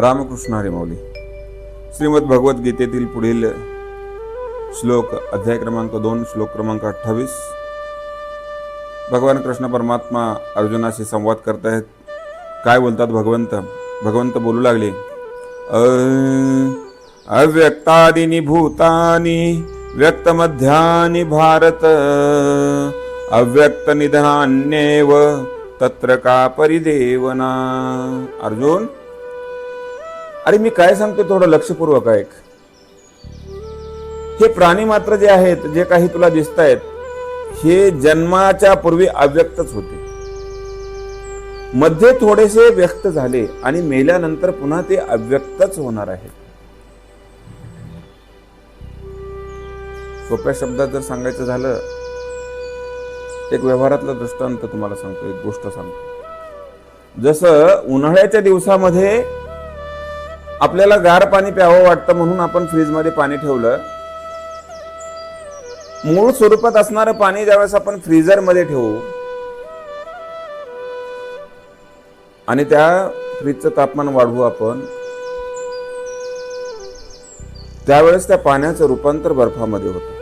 रामकृष्ण हरी श्रीमद भगवद्गीतेतील पुढील श्लोक अध्याय क्रमांक दोन श्लोक क्रमांक अठ्ठावीस. भगवान कृष्ण परमात्मा अर्जुनाशी संवाद करत आहेत. काय बोलतात भगवंत? भगवंत बोलू लागले. अ अव्यक्तादिनी भूतानी व्यक्तमध्यानि भारत. अव्यक्त निधनान्येव तत्र का परिदेवना? अर्जुन? अरे मी काय सांगतो थोडं लक्षपूर्वक ऐक. हे प्राणी मात्र जे आहेत जे काही तुला दिसत आहेत हे जन्माच्या पूर्वी अव्यक्तच होते. मध्ये थोडेसे व्यक्त झाले आणि मेल्यानंतर पुन्हा ते अव्यक्तच होणार आहेत. सोप्या शब्दात जर सांगायचं झालं एक व्यवहारातलं दृष्टांत तुम्हाला सांगतो एक गोष्ट सांगतो. जसं उन्हाळ्याच्या दिवसामध्ये आपल्याला गार पाणी प्यावं वाटतं म्हणून आपण फ्रीजमध्ये पाणी ठेवलं. मूळ स्वरूपात असणारं पाणी ज्यावेळेस आपण फ्रीजरमध्ये ठेवू आणि त्या फ्रीजचं तापमान वाढवू आपण त्यावेळेस त्या पाण्याचं रूपांतर बर्फामध्ये होतं.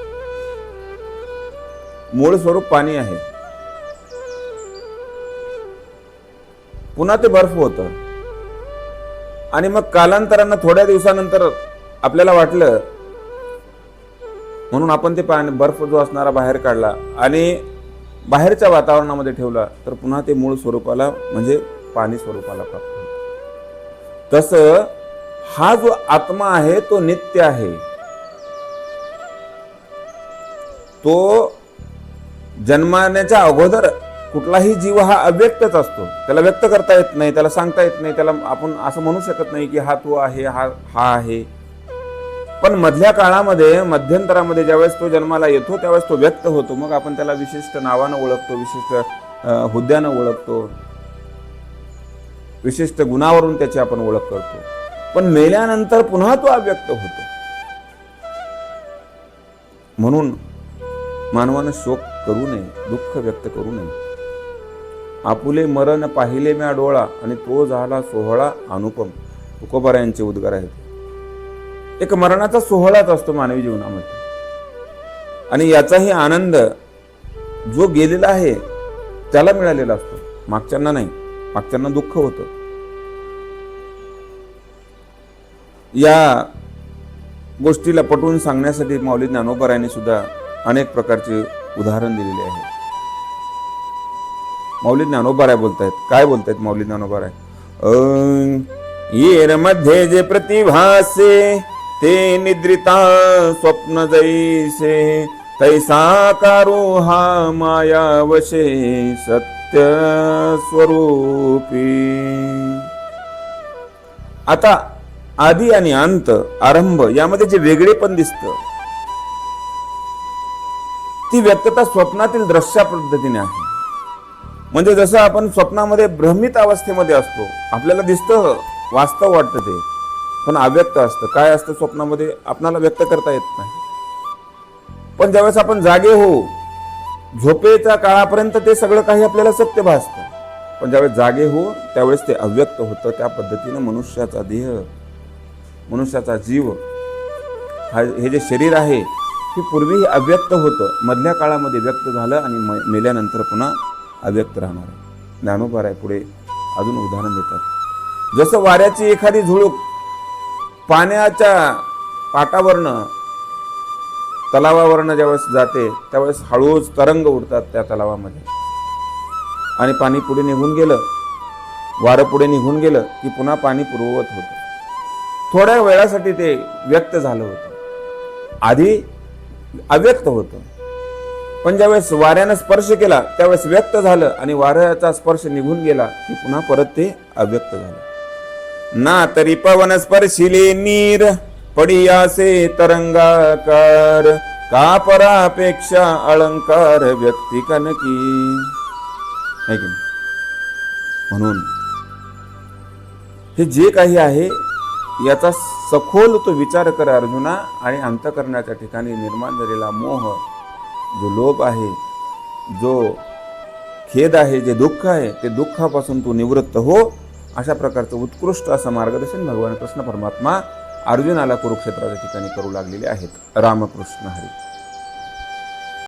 मूळ स्वरूप पाणी आहे. पुन्हा ते बर्फ होतं. आणि मग कालांतरानं थोड्या दिवसानंतर आपल्याला वाटलं म्हणून आपण ते पाणी बर्फ जो असणारा बाहेर काढला आणि बाहेरच्या वातावरणामध्ये ठेवला तर पुन्हा ते मूळ स्वरूपाला म्हणजे पाणी स्वरूपाला प्राप्त होतं तसं हा जो आत्मा आहे तो नित्य आहे. तो जन्माण्याच्या अगोदर कुठलाही जीव हा अव्यक्तच असतो. त्याला व्यक्त करता येत नाही त्याला सांगता येत नाही त्याला आपण असं म्हणू शकत नाही की हा तो आहे हा हा आहे. पण मधल्या काळामध्ये मध्यंतरामध्ये ज्यावेळेस तो जन्माला येतो त्यावेळेस तो व्यक्त होतो. मग आपण त्याला विशिष्ट नावानं ओळखतो विशिष्ट हुद्द्यानं ओळखतो. विशिष्ट गुणावरून त्याची आपण ओळख करतो. पण मेल्यानंतर पुन्हा तो अव्यक्त होतो. म्हणून मानवानं शोक करू नये दुःख व्यक्त करू नये. आपुले मरण पाहिले म्या डोळा आणि तो झाला सोहळा अनुपम. तुकोबारा यांचे उद्गार आहेत. एक मरणाचा सोहळाच असतो मानवी जीवनामध्ये. आणि याचाही आनंद जो गेलेला आहे त्याला मिळालेला असतो. मागच्यांना नाही मागच्यांना दुःख होतं. या गोष्टीला पटवून सांगण्यासाठी माऊली ज्ञानोबरायांनी सुद्धा अनेक प्रकारचे उदाहरण दिलेले आहे. माऊली ज्ञानोबाराय बोलतायत. काय बोलतायत माऊली ज्ञानोबाराय अं, येरमध्ये जे प्रतिभासे ते निद्रिता स्वप्न जैसे तैसा कारो हा माया वशे सत्य स्वरूपी। आता आधी आणि अंत आरंभ यामध्ये जे वेगळे पण दिसतं ती व्यक्तता स्वप्नातील दृश्या पद्धतीने आहे. म्हणजे जसं आपण स्वप्नामध्ये भ्रमित अवस्थेमध्ये असतो आपल्याला दिसतं वास्तव वाटतं ते. पण अव्यक्त असतं. काय असतं स्वप्नामध्ये? आपणाला व्यक्त करता येत नाही. पण ज्यावेळेस आपण जागे हो झोपेच्या काळापर्यंत ते सगळं काही आपल्याला सत्य भासतं. पण ज्यावेळेस जागे हो त्यावेळेस ते अव्यक्त होतं. त्या पद्धतीनं मनुष्याचा देह मनुष्याचा जीव हा हे जे शरीर आहे हे पूर्वी अव्यक्त होतं. मधल्या काळामध्ये व्यक्त झालं आणि म- मेल्यानंतर पुन्हा अव्यक्त राहणार आहे. ज्ञानोबा आहे पुढे अजून उदाहरण देतात. जसं वाऱ्याची एखादी झुळूक पाण्याच्या पाटावरनं तलावावरनं ज्यावेळेस जाते त्यावेळेस हळूच तरंग उडतात त्या तलावामध्ये. आणि पाणी पुढे निघून गेलं वारं पुढे निघून गेलं की पुन्हा पाणी पूर्ववत होतं. थोड्या वेळासाठी ते व्यक्त झालं होतं. आधी अव्यक्त होतं. पण ज्यावेळेस वाऱ्यानं स्पर्श केला त्यावेळेस व्यक्त झालं आणि वाऱ्याचा स्पर्श निघून गेला की पुन्हा परत ते अव्यक्त झालं. ना तरी पवन स्पर्शिले नीर पडियासे तरंगाकार का परापेक्षा अलंकार व्यक्ती कनकी. म्हणून हे जे काही आहे याचा सखोल तो विचार कर अर्जुना आणि अंतकरणाच्या ठिकाणी निर्माण झालेला मोह जो लोभ आहे जो खेद आहे जे दुःख आहे ते दुःखापासून तू निवृत्त हो अशा प्रकारचं उत्कृष्ट असं मार्गदर्शन भगवान कृष्ण परमात्मा अर्जुनाला कुरुक्षेत्राच्या ठिकाणी करू लागलेले आहेत. रामकृष्ण हरी.